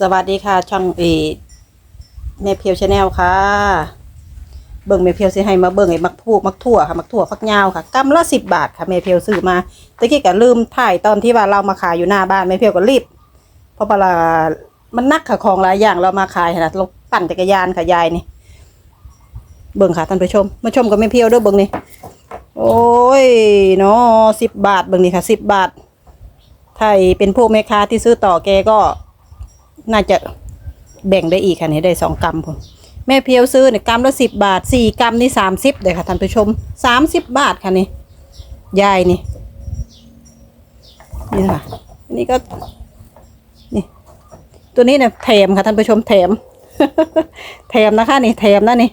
สวัสดีค่ะ ช่องเอแม่เพียวชาแนลค่ะ เบิ่งแม่เพียวสิให้มาเบิ่งไอ้มักพูกมักถั่วค่ะมักถั่วฟักยาวค่ะกำละสิบบาทค่ะแม่เพียวซื้อมาตะกี้ก็ลืมถ่ายตอนที่ว่าเรามาขายอยู่หน้าบ้านแม่เพียวก็รีบเพราะเวลามันนักค่ะของหลายอย่างเรามาขายนะเราปั่นจักรยานค่ะยายนี่เบิ่งค่ะท่านผู้ชม มาชมกับแม่เพียวด้วยเบิ่งนี่โอ้ยเนาะสิบบาทเบิ่งนี่ค่ะสิบบาทถ้าเป็นพวกแม่ค้าที่ซื้อต่อแกก็ น่าจะแบ่งได้อีกค่ะนี่ได้สองกรัมผมแม่เพียวซื้อเนี่ยกรัมละสิบบาทสี่กรัมนี่สามสิบเลยค่ะท่านผู้ชมสามสิบบาทค่ะนี่ยายนี่นี่ค่ะนนี้ก็นี่ตัวนี้เนี่ยแถมค่ะท่านผู้ชมแถม แถมนะคะนี่แถมนะนี่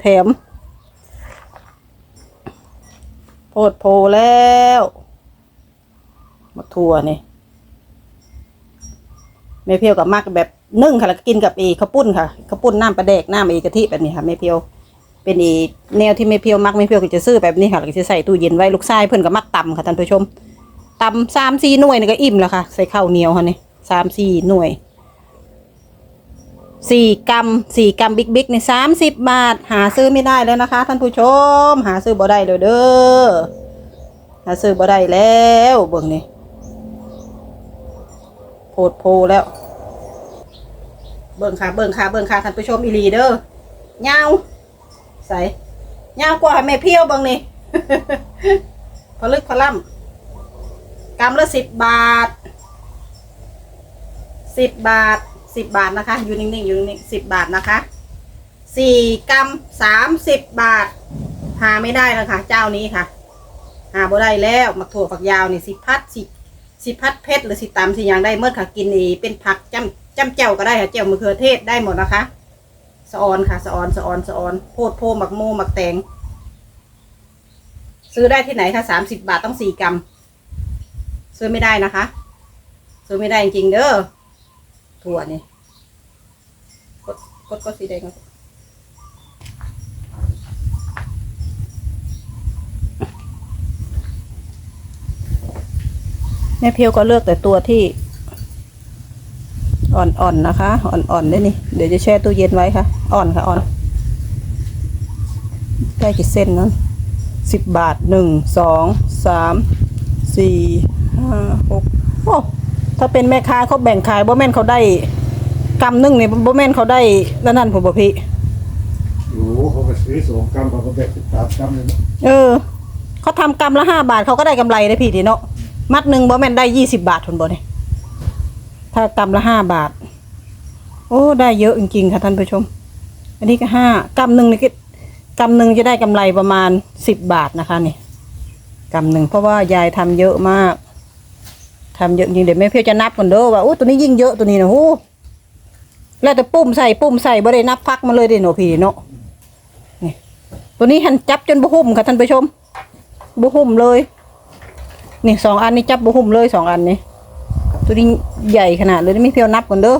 แถมโพดโพแล้วมาทัวนี่ แม่เพียวกับมากแบบนึ่งค่ะแล้วก็กินกับอีข้าวปุ้นค่ะข้าวปุ้นน้ำปลาแดกน้ำอีกะทิแบบนี้ค่ะแม่เพียว เป็นอีแนวที่แม่เพียวมักแม่เพียวก็จะซื้อแบบนี้ค่ะแล้วก็จะใส่ตู้เย็นไว้ลูกชายเพิ่อนก็มักตำค่ะท่านผู้ชมตำสามสี่หน่วยนี่ก็อิ่มแล้วค่ะ ใส่ข้าวเหนียวค่ะนี่สามสี่หน่วยสี่กรัมสี่กรัมบิ๊กบิ๊กในสามสิบบาท หาซื้อไม่ได้แล้วนะคะ ท่านผู้ชม หาซื้อบ่ได้เลยเด้อหาซื้อบ่ได้แล้วเบิ่งนี่ โพดโพแล้ว เบิ่งค่ะ เบิ่งค่ะ เบิ่งค่ะท่านผู้ชมอีลีเด้อเงาใส่เงากว่าให้แม่เพี้ยวบิ่งนี่พอลึกพอล่ำกรัมละสิบบาทสิบบาทสิบบาทนะคะ อยู่นิ่งๆอยู่นิ่งสิบบาทนะคะสี่กรัมสามสิบบาท หาไม่ได้แล้วค่ะ เจ้านี้ค่ะ หาบ่ได้แล้วมักถั่วฝักยาวนี่สิพัดสิ สิพัดเพชรหรือสิตำสิอย่างได้เมื่อค่ะกินนี่เป็นผักจ้ำจ้ำเจ้าก็ได้ค่ะเจ้ามะเขือเทศได้หมดนะคะสะออนค่ะสะออนสะออนสะออนโพดโพหมักโมหมักแตง ซื้อได้ที่ไหนคะสามสิบบาทต้องสี่กรัมซื้อไม่ได้นะคะ ซื้อไม่ได้จริงเด้อถั่วนี่กดกดกดสีแดงก่ แม่เพียวก็เลือกแต่ตัวที่ อ่อนๆนะคะ อ่อนๆได้นี่ เดี๋ยวจะแช่ตู้เย็นไว้ค่ะ อ่อนค่ะอ่อน ได้กี่เส้นนั้นสิบบาทหนึ่งสองสามสี่ห้าหกโอ้ถ้าเป็นแม่ค้าเขาแบ่งขายบ่แม่นเขาได้กำหนึงนี่บ่แม่นเขาได้แล้วนั่นผมบอกพี่อยู่เขาก็ซื้อสองกรัมเขาก็แบ่งสิบสามกรัมเลยนะเออเขาทำกำละห้าบาทเขาก็ได้กำไรได้พี่ทีเนาะ มัดหนึ่งบ่แม่นได้ยี่สิบาททนบ่เนี่ยถ้ากำละห้าบาท โอ้ ได้เยอะจริงๆค่ะท่านผู้ชม อันนี้ก็ห้ากำหนึ่งนี่ก็กำหนึ่งจะได้กำไรประมาณสิบบาทนะคะนี่กำหนึ่งเพราะว่ายายทำเยอะมากทำเยอะจริงเดี๋ยวแม่เพียวจะนับก่อนเด้อว่าโอ้ตัวนี้ยิ่งเยอะตัวนี้นะโอ้แล้วแต่ปุ่มใส่ปุ่มใส่บ่ได้นับพักมาเลยเด้เนาะพี่เนาะนี่ตัวนี้หันจับจนบุหุ่มค่ะท่านผู้ชมบุหุ่มเลย นี่สองอันนี้จับบุหุ่มเลยสองอันนี้ ตัวนี้ใหญ่ขนาดเลยไม่เพียวนับก่อนเด้อ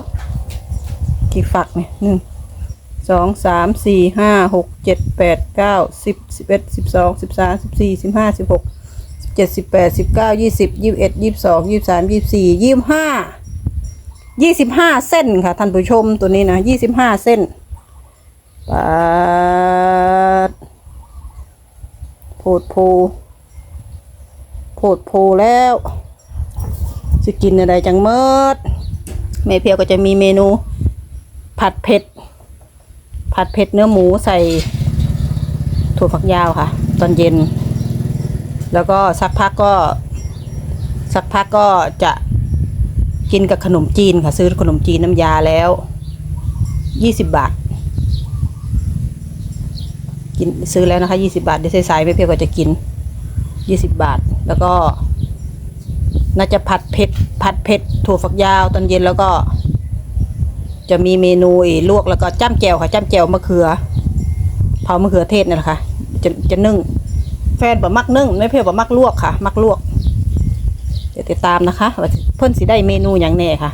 กี่ฝักเนี่ยหนึ่งสองสามสี่ห้าหกเจ็ดแปดเก้าสิบสิบเอ็ดสิบสองสิบสามสิบสี่สิบห้าสิบหกสิบเจ็ดสิบแปดสิบเก้ายี่สิบยี่สิบเอ็ดยี่สิบสองยี่สิบสามยี่สิบสี่ยี่สิบห้ายี่สิบห้าเส้นค่ะท่านผู้ชมตัวนี้นะยี่สิบห้าเส้นปาดโพดโพ พดโพแล้วจะกินอะไรจังเมิดแม่เพียวก็จะมีเมนู ผัดเผ็ด ผัดเผ็ดเนื้อหมูใส่ถั่วฝักยาวค่ะ ตอนเย็น แล้วก็สักพักก็ สักพักก็จะกินกับขนมจีนค่ะ ซื้อขนมจีนน้ำยาแล้วยี่สิบบาท กินซื้อแล้วนะคะยี่สิบาทเดี๋ยวสายๆไม่เพียวก็จะกิน ยี่สิบาท แล้วก็ น่าจะผัดเผ็ดผัดเผ็ดถั่วฝักยาวตอนเย็นแล้วก็ จะมีเมนูอีลวกแล้วก็จ้ำแจ่วค่ะจ้ำแจ่วมะเขือเผามะเขือเทศนี่แหละค่ะจะจะนึ่ง แฟนบอกมักนึ่ง ไม่เพียวบอกมักลวกค่ะ มักลวกเดี๋ยวติดตามนะคะว่าเพิ่นสิได้เมนูอย่างแน่ค่ะ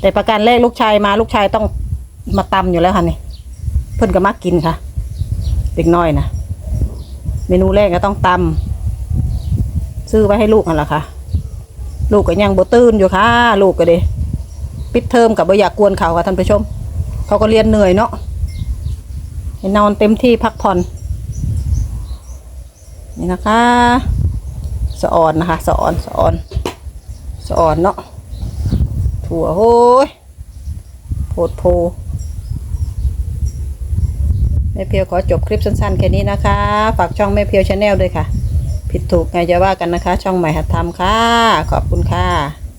แต่ประการแรกลูกชายมาลูกชายต้องมาตำอยู่แล้วค่ะนี่เพิ่นก็มักกินค่ะ เด็กน้อยนะเมนูแรกก็ต้องตำ ซื้อไว้ให้ลูกนั่นแหละค่ะ ลูกก็ยังบ่ตื่นอยู่ค่ะ ลูกก็เด้ปิดเทอมกับบ่อยากกวนเขาค่ะท่านผู้ชม เขาก็เรียนเหนื่อยเนาะให้นอนเต็มที่พักผ่อน นี่นะคะสะออนนะคะสะออนสะออนสะออนเนาะถั่วโห้ยโพดโพแม่เพียวขอจบคลิปสั้นๆแค่นี้นะคะ ฝากช่องแม่เพียวชาแนลด้วยค่ะ ผิดถูกไงจะว่ากันนะคะ ช่องใหม่หัดทำค่ะ ขอบคุณค่ะ